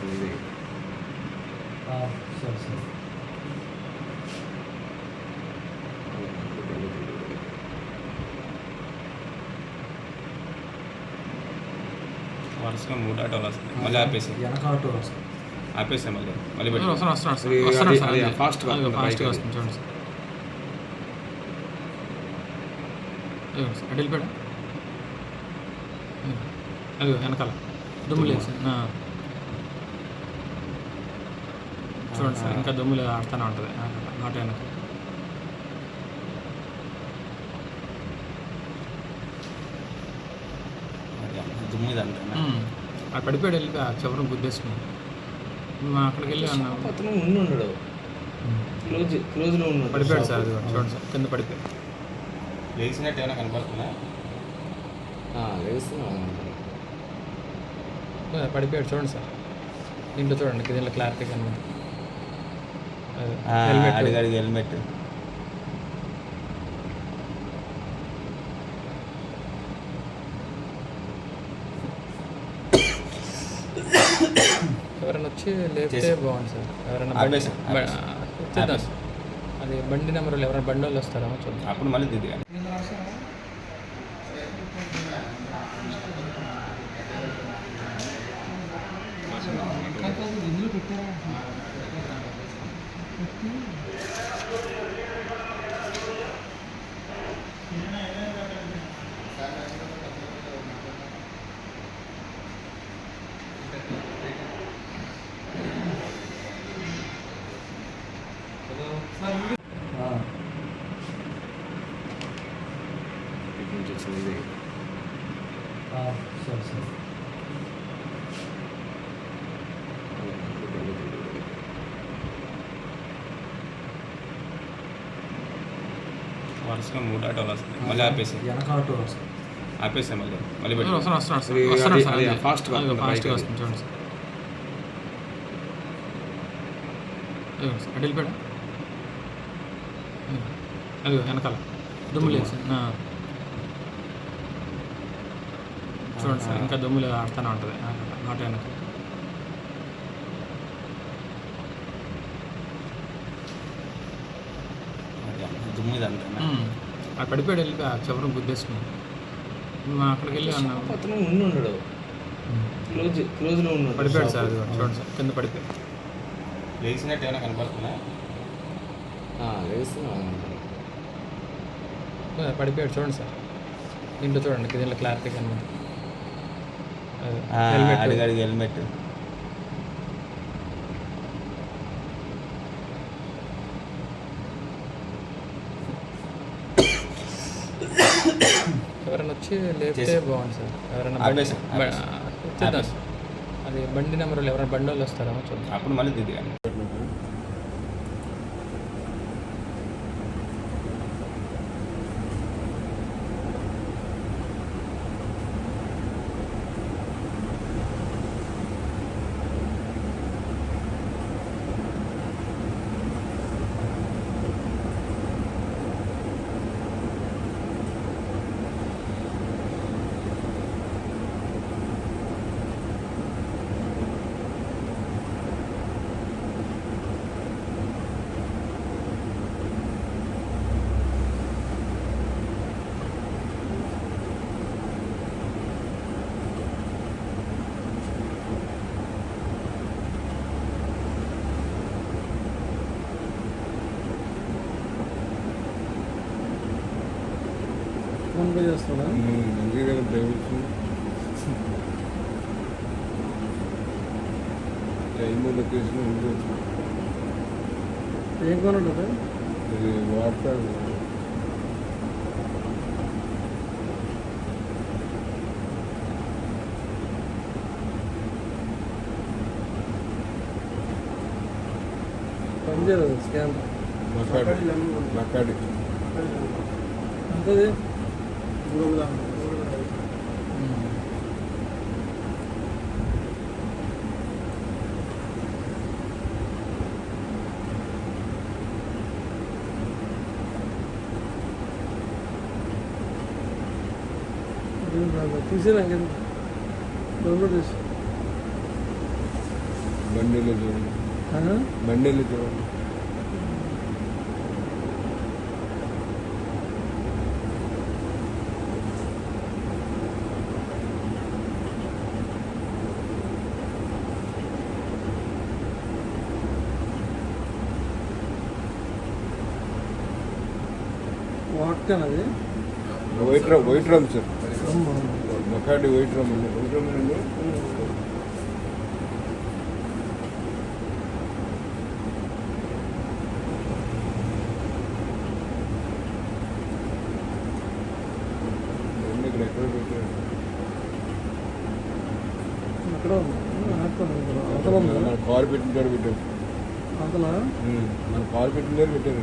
సరే వరుసగా మూడు ఆటోలు వస్తాయి మళ్ళీ ఆపేసి వెనక ఆటో వస్తుంది ఆపేసాం మళ్ళీ మళ్ళీ పెట్టి వస్తున్నాను వస్తున్నాను అది- వస్తున్నాను అది- సార్ అది అదే. fast గా అదిగో వస్తుంది, fast గా బయటకి. వస్తుంది చూడండి సార్ అదిగో సార్ అటు వెళ్ళిపోయాడు అదిగో వెనకాల దుమ్ము లేదు సార్ ఆ. చూడండి సార్ ఇంకా దుమ్ములు ఆడుతూనే ఉంటుంది. ఆటో వెనక దుమ్ము. అక్కడ పడిపోయాడు వెళ్ళి ఆ చివరిని గుద్దేసుకుని. మేము అక్కడికి వెళ్ళి అన్నాం అతను ఉండి ఉండడు. క్లోజ్ క్లోజ్లో ఉన్నాడు పడిపోయాడు సార్ అది చూడండి సార్ కింద పడిపోయాడు. లేచినట్టు ఏమైనా కనపడుతుందా? లేస్తున్నా. పడిపోయాడు చూడండి సార్. దీంట్లో చూడండి దీంట్లో క్లారిటీ కనబడుతుంది. అదే, హెల్మెట్. అడిగి అడిగి హెల్మెట్. ఎవరైనా వచ్చి లేపితే బాగుంది సార్. ఎవరైనా. అది బండి నెంబర్ ఎవరైనా బండి వాళ్ళు వస్తారేమో చూద్దాం. అప్పుడు మళ్ళీ దిద్దుగా ఇందులో పెట్టారా ఇటు నుంచి వచ్చింది ఇది. సరే సరే వరుసగా మూడు ఆటోలు వస్తాయి మళ్ళీ ఆపేసి. వెనక ఆటో వస్తుంది. ఆపేసాం మళ్ళీ. మళ్ళీ పెట్టి వస్తున్నాను వస్తున్నాను సార్ అది- వస్తున్నాను అది- సార్ అది అదే. fast గా అదిగో వస్తుంది, చూడండి సార్. అటు వెళ్ళిపోయాడు అదిగో వెనకాల. దుమ్ము లేదు సార్. చూడండి సార్ ఇంకా దుమ్ములు ఆడుతూనే ఉంటుంది. ఆటో వెనక దుమ్ము ఇది అంతా ఉమ్. అక్కడ పడిపోయాడు వెళ్ళి ఆ చివరిని గుద్దేసుకుని మేము అక్కడికి వెళ్ళి అన్నాం అతను ఉండి ఉండడు. క్లోజ్ క్లోజ్లో ఉన్నాడు పడిపోయాడు సార్ చూడండి సార్ కింద పడిపోయాడు. లేచినట్టు ఏమైనా కనపడుతుందా లేస్తున్నా ఆ, పడిపోయాడు చూడండి సార్. దీంట్లో చూడండి దీంట్లో క్లారిటీ కనబడుతుంది. హెల్మెట్. హెల్మెట్. ఎవరైనా వచ్చి లేపితే బాగుంది సార్. ఎవరైనా. అది బండి నెంబర్ ఎవరైనా బండి వాళ్ళు వస్తారేమో చూద్దాం. అప్పుడు మళ్ళీ దిద్దుగా ఫోన్పే చేస్తాడా? అందుకే కదా డ్రైవర్స్ టైమ్ లొకేషన్ ఉండొచ్చు ఏం కొనడు ఇది వాడతాడు పనిచేయలేదు స్కాన్ మకాడి మకాడి. అంతది తీసేనా డౌన్లోడ్ చేసి. బండిలో చూడండి బండిలో చూడండి అది? White rum white rum sir మకాడి white rum అండి. వైట్ రమ్ అండి మన కార్ పెట్టిన కాడ పెట్టారు. మన కార్ పెట్టిన దగ్గర పెట్టారు.